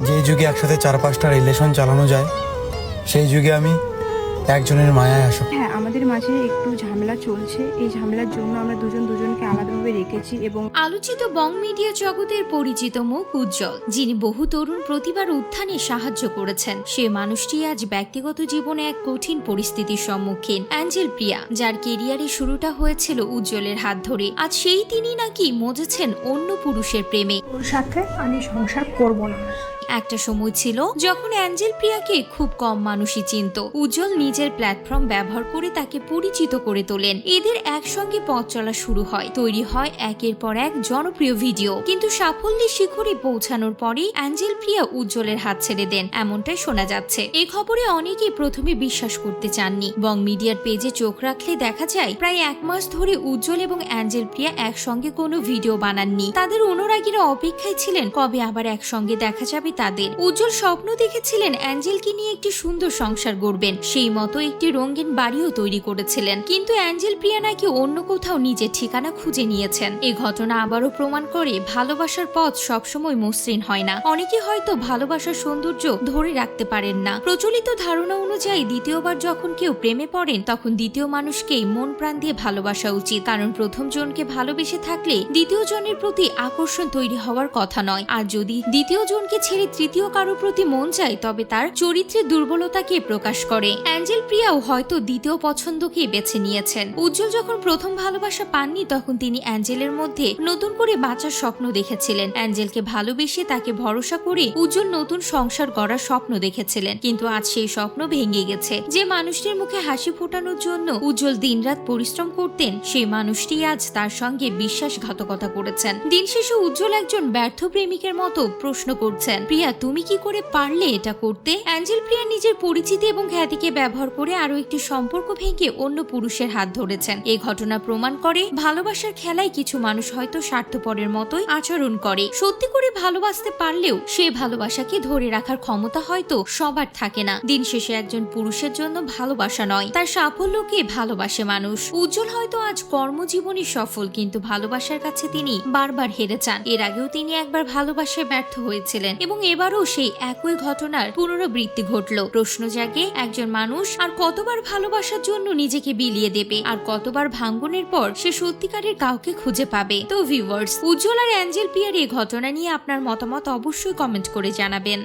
যে যুগে একসাথে চার পাঁচটা রিলেশন চালানো যায় সেই যুগে আমি একজনের মায়ায় আসা। হ্যাঁ আমাদের মাঝে একটু ঝামেলা চলছে। এই ঝামেলার জন্য আমরা দুজন দুজনকে আলাদাভাবে রেখেছি এবং আলোচিত বং মিডিয়া জগতের পরিচিত মুখ উজ্জ্বল যিনি বহু তরুণ প্রতিবার উত্থানে সাহায্য করেছেন। সে মানুষটি আজ ব্যক্তিগত জীবনে এক কঠিন পরিস্থিতির সম্মুখীন। অ্যাঞ্জেল প্রিয়া যার কেরিয়ারে শুরুটা হয়েছিল উজ্জ্বলের হাত ধরে আজ সেই তিনি নাকি মজেছেন অন্য পুরুষের প্রেমে। ওর সাথে আমি সংসার করব না। একটা সময় ছিল যখন অ্যাঞ্জেল প্রিয়াকে খুব কম মানুষই চিনত। উজ্জ্বল নিজের প্ল্যাটফর্ম ব্যবহার করে তাকে পরিচিত করে তোলেন। এদের একসঙ্গে পথ চলা শুরু হয়। তৈরি হয় একের পর এক জনপ্রিয় ভিডিও। কিন্তু সাফল্যের শিখরে পৌঁছানোর পরেই অ্যাঞ্জেল প্রিয়া উজ্জ্বলের হাত ছেড়ে দেন। এমনটাই শোনা যাচ্ছে। এ খবরে অনেকেই প্রথমে বিশ্বাস করতে চাননি। বং মিডিয়ার পেজে চোখ রাখলে দেখা যায়, প্রায় এক মাস ধরে উজ্জ্বল এবং অ্যাঞ্জেল প্রিয়া একসঙ্গে কোনো ভিডিও বানাননি। তাদের অনুরাগীরা অপেক্ষায় ছিলেন কবে আবার একসঙ্গে দেখা যাবে তাদের। উজ্জ্বল স্বপ্ন দেখেছিলেন অ্যাঞ্জেলকে নিয়ে একটি সুন্দর সংসার গড়বেন। সেই মতো একটি রঙিন বাড়িও তৈরি করেছিলেন। কিন্তু অ্যাঞ্জেল প্রিয়া নাকি অন্য কোথাও নিজের ঠিকানা খুঁজে নিয়েছেন। এই ঘটনা আবারও প্রমাণ করে ভালোবাসার পথ সবসময় মসৃণ হয় না। অনেকে হয়তো ভালোবাসার সৌন্দর্য ধরে রাখতে পারেন না। প্রচলিত ধারণা অনুযায়ী দ্বিতীয়বার যখন কেউ প্রেমে পড়েন, তখন দ্বিতীয় মানুষকেই মন প্রাণ দিয়ে ভালোবাসা উচিত। কারণ প্রথম জনকে ভালোবেসে থাকলে দ্বিতীয় জনের প্রতি আকর্ষণ তৈরি হওয়ার কথা নয়। আর যদি দ্বিতীয় জনকে ছেড়ে তৃতীয় কারও প্রতি মন চায়, তবে তার চরিত্রের দুর্বলতাকে প্রকাশ করে? অ্যাঞ্জেল প্রিয়াও হয়তো দ্বিতীয় পছন্দকে বেছে নিয়েছেন। উজ্জ্বল যখন প্রথম ভালোবাসা পাননি, তখন তিনি অ্যাঞ্জেলের মধ্যে নতুন করে বাঁচার স্বপ্ন দেখেছিলেন। অ্যাঞ্জেলকে ভালোবেসে তাকে ভরসা করে উজ্জ্বল নতুন সংসার গড়ার স্বপ্ন দেখেছিলেন। কিন্তু আজ সেই স্বপ্ন ভেঙে গেছে। যে মানুষটির মুখে হাসি ফোটানোর জন্য উজ্জ্বল দিনরাত পরিশ্রম করতেন, সেই মানুষটি আজ তার সঙ্গে বিশ্বাসঘাতকতা করেছেন। দিন শেষে উজ্জ্বল একজন ব্যর্থ প্রেমিকের মতো প্রশ্ন করছেন। প্রিয়া, তুমি কি করে পারলে এটা করতে? অ্যাঞ্জেল প্রিয়া নিজের পরিচিতি এবং খ্যাতিকে ব্যবহার করে আরও একটি সম্পর্ক ভেঙে অন্য পুরুষের হাত ধরেছেন। এই ঘটনা প্রমাণ করে ভালোবাসার খেলায় কিছু মানুষ হয়তো স্বার্থপরের মতোই আচরণ করে। সত্যি করে ভালোবাসতে পারলেও সে ভালোবাসাকে ধরে রাখার ক্ষমতা হয়তো সবার থাকে না। দিন শেষে একজন পুরুষের জন্য ভালোবাসা নয়, তার সাফল্যকে ভালোবাসে মানুষ। উজ্জ্বল হয়তো আজ কর্মজীবনে সফল, কিন্তু ভালোবাসার কাছে তিনি বারবার হেরে যান। এর আগেও তিনি একবার ভালোবাসায় ব্যর্থ হয়েছিলেন এবং এবারও সেই একই ঘটনার পুনরাবৃত্তি ঘটল। প্রশ্ন জাগে, একজন মানুষ আর কতবার ভালোবাসার জন্য নিজেকে বিলিয়ে দেবে? আর কতবার ভাঙ্গনের পর সে সত্যিকারের কাউকে খুঁজে পাবে? তো ভিউয়ার্স উজ্জ্বল আর অ্যাঞ্জেল পিয়ার এই ঘটনা নিয়ে আপনার মতামত অবশ্যই কমেন্ট করে জানাবেন।